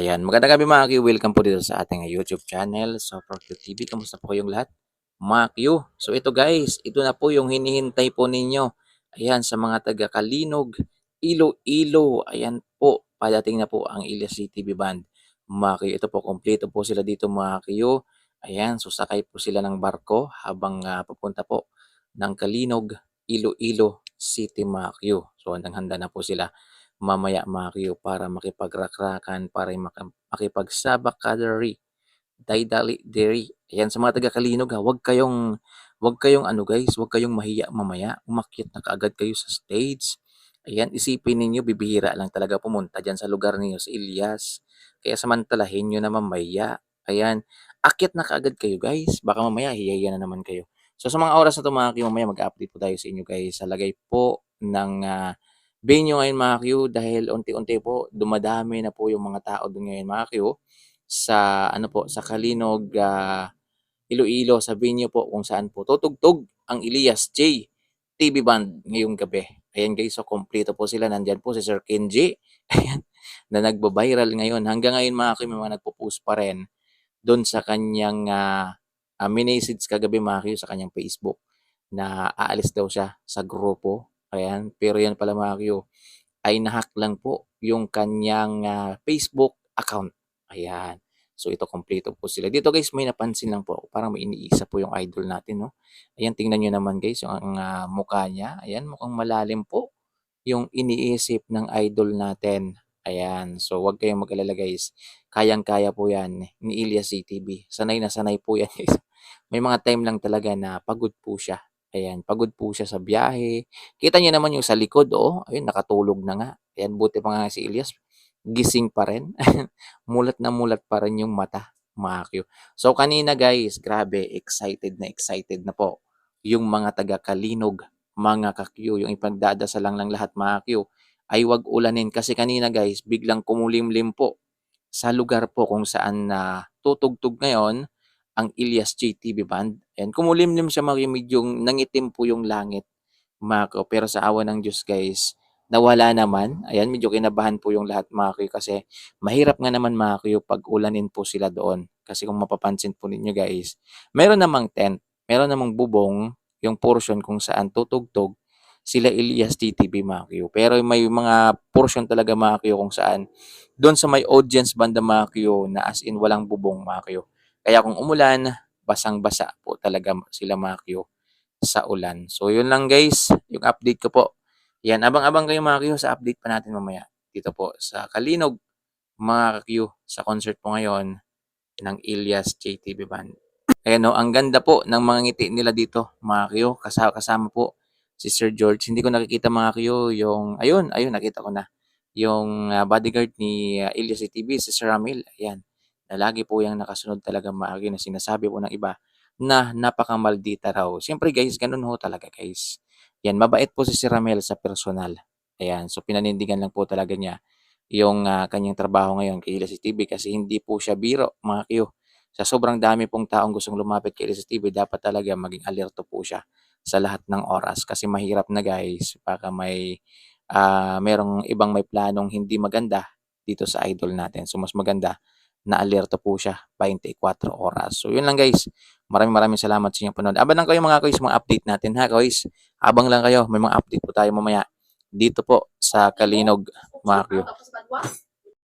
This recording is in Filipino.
Ayan, magandang gabi mga Q. Welcome po dito sa ating YouTube channel, Q TV. Kamusta po kayong lahat? Mga Q. So ito guys, ito na po yung hinihintay po ninyo. Ayan, sa mga taga Kalinog, Iloilo. Ayan po, padating na po ang Ilyas CTV Band. Mga Q, ito po, kompleto po sila dito mga Q. Ayan, susakay po sila ng barko habang uh, papunta po ng Kalinog, Iloilo City mga Q. So handang-handa na po sila mamaya mga para makipagrakrakan, para mak- makipagsabakadari, daydali diri. Ayan sa mga taga Kalinog ha, wag kayong wag kayong ano guys, wag kayong mahiya mamaya. Umakyat na kaagad kayo sa stage. Ayan, isipin ninyo, bibihira lang talaga pumunta dyan sa lugar niyo sa Ilyas. Kaya samantalahin nyo na mamaya. Ayan, akyat na kaagad kayo guys. Baka mamaya hiyahiya na naman kayo. So sa mga oras na ito mga mamaya mag-update po tayo sa inyo guys sa lagay po ng uh, venue ngayon mga Q dahil unti-unti po dumadami na po yung mga tao doon ngayon mga Q sa ano po sa Kalinog uh, Iloilo sa venue po kung saan po tutugtog ang Elias J TV band ngayong gabi. Ayan guys, so kompleto po sila. Nandyan po si Sir Kenji. Ayan, na nagba-viral ngayon. Hanggang ngayon mga Q, may mga nagpo-post pa rin doon sa kanyang uh, uh, minessage kagabi mga Q sa kanyang Facebook na aalis daw siya sa grupo Ayan, pero yan pala mga Q, ay nahack lang po yung kanyang uh, Facebook account. Ayan. So ito kompleto po sila. Dito guys, may napansin lang po. Parang may iniisa po yung idol natin, no? Ayan, tingnan nyo naman guys, yung uh, mukha niya. Ayan, mukhang malalim po yung iniisip ng idol natin. Ayan. So wag kayong mag-alala guys. Kayang-kaya po yan ni Ilias CTV. Sanay na sanay po yan guys. May mga time lang talaga na pagod po siya. Ayan, pagod po siya sa biyahe. Kita niyo naman yung sa likod, oh. Ayun, nakatulog na nga. Ayan, buti pa nga si Elias. Gising pa rin. mulat na mulat pa rin yung mata, mga So, kanina guys, grabe, excited na excited na po. Yung mga taga Kalinog, mga kakyo, yung ipagdadasal lang lang lahat, Q, ay wag ulanin. Kasi kanina guys, biglang kumulimlim po sa lugar po kung saan na uh, tutugtog ngayon ang Ilyas JTV Band. And kumulimlim siya mga medyo nangitim po yung langit, mga Pero sa awa ng Diyos guys, nawala naman. Ayan, medyo kinabahan po yung lahat mga kasi mahirap nga naman mga pag ulanin po sila doon. Kasi kung mapapansin po ninyo guys, meron namang tent, meron namang bubong, yung portion kung saan tutugtog sila Elias TTV mga Pero may mga portion talaga mga kung saan doon sa may audience banda mga na as in walang bubong mga kaya kung umulan, basang-basa po talaga sila mga Q sa ulan. So yun lang guys, yung update ko po. Yan, abang-abang kayo mga Q sa update pa natin mamaya. Dito po sa Kalinog, mga Q, sa concert po ngayon ng Ilyas JTV Band. Ayan o, ang ganda po ng mga ngiti nila dito, mga Q. Kasama, kasama po si Sir George. Hindi ko nakikita mga Q yung, ayun, ayun, nakita ko na. Yung uh, bodyguard ni uh, Ilyas JTV, si Sir Ramil. Ayan na lagi po yung nakasunod talaga maagi na sinasabi po ng iba na napakamaldita raw. Siyempre guys, ganun ho talaga guys. Yan, mabait po si si Ramel sa personal. Ayan, so pinanindigan lang po talaga niya yung uh, kanyang trabaho ngayon kay Ilasi TV kasi hindi po siya biro mga kiyo. Sa sobrang dami pong taong gustong lumapit kay Ilasi TV, dapat talaga maging alerto po siya sa lahat ng oras kasi mahirap na guys baka may uh, merong ibang may planong hindi maganda dito sa idol natin. So mas maganda na alerto po siya 24 oras. So yun lang guys. Maraming maraming salamat sa inyong panood. Abang lang kayo mga guys, mga update natin ha guys. Abang lang kayo, may mga update po tayo mamaya dito po sa Kalinog mga